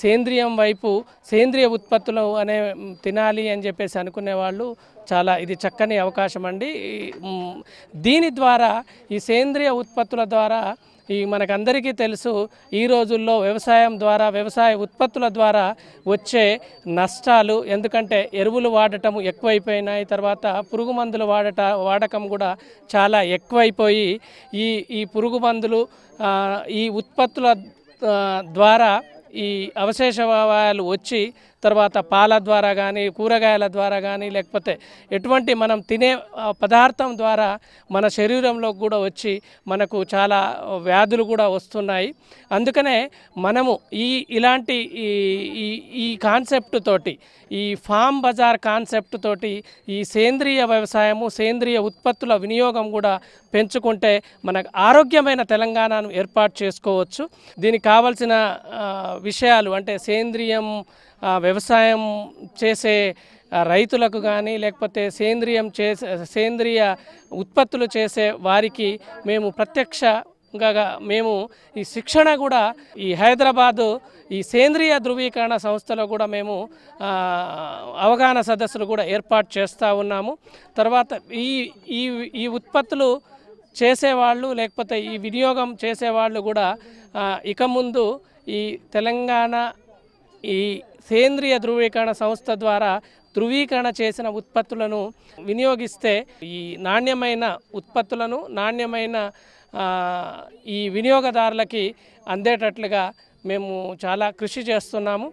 సేంద్రియం వైపు సేంద్రియ ఉత్పత్తులు అనే తినాలి అని చెప్పేసి అనుకునే వాళ్ళు చాలా ఇది చక్కని అవకాశం అండి. దీని ద్వారా ఈ సేంద్రియ ఉత్పత్తుల ద్వారా ఈ మనకందరికీ తెలుసు ఈ రోజుల్లో వ్యవసాయం ద్వారా వ్యవసాయ ఉత్పత్తుల ద్వారా వచ్చే నష్టాలు ఎందుకంటే ఎరువులు వాడటం ఎక్కువైపోయినాయి తర్వాత పురుగు మందులు వాడట వాడకం కూడా చాలా ఎక్కువైపోయి ఈ ఈ పురుగు మందులు ఈ ఉత్పత్తుల ద్వారా ఈ అవశేషవాయువులు వచ్చి తర్వాత పాల ద్వారా కానీ కూరగాయల ద్వారా కానీ లేకపోతే ఎటువంటి మనం తినే పదార్థం ద్వారా మన శరీరంలో కూడా వచ్చి మనకు చాలా వ్యాధులు కూడా వస్తున్నాయి. అందుకనే మనము ఈ ఇలాంటి ఈ ఈ ఈ కాన్సెప్ట్ తోటి ఈ ఫామ్ బజార్ కాన్సెప్ట్ తోటి ఈ సేంద్రియ వ్యవసాయము సేంద్రియ ఉత్పత్తుల వినియోగం కూడా పెంచుకుంటే మనకు ఆరోగ్యమైన తెలంగాణను ఏర్పాటు చేసుకోవచ్చు. దీనికి కావలసిన విషయాలు అంటే సేంద్రియం ఆ, వ్యవసాయం చేసే రైతులకు కానీ లేకపోతే సేంద్రియం చేసే సేంద్రియ ఉత్పత్తులు చేసే వారికి మేము ప్రత్యక్షంగా మేము ఈ శిక్షణ కూడా ఈ హైదరాబాదు ఈ సేంద్రియ ధృవీకరణ సంస్థలో కూడా మేము అవగాహన సదస్సులు కూడా ఏర్పాటు చేస్తూ ఉన్నాము. తర్వాత ఈ ఈ ఈ ఉత్పత్తులు చేసేవాళ్ళు లేకపోతే ఈ వినియోగం చేసేవాళ్ళు కూడా ఇక ముందు ఈ తెలంగాణ ఈ సేంద్రియ ధృవీకరణ సంస్థ ద్వారా ధృవీకరణ చేసిన ఉత్పత్తులను వినియోగిస్తే ఈ నాణ్యమైన ఉత్పత్తులను నాణ్యమైన ఈ వినియోగదారులకి అందేటట్లుగా మేము చాలా కృషి చేస్తున్నాము.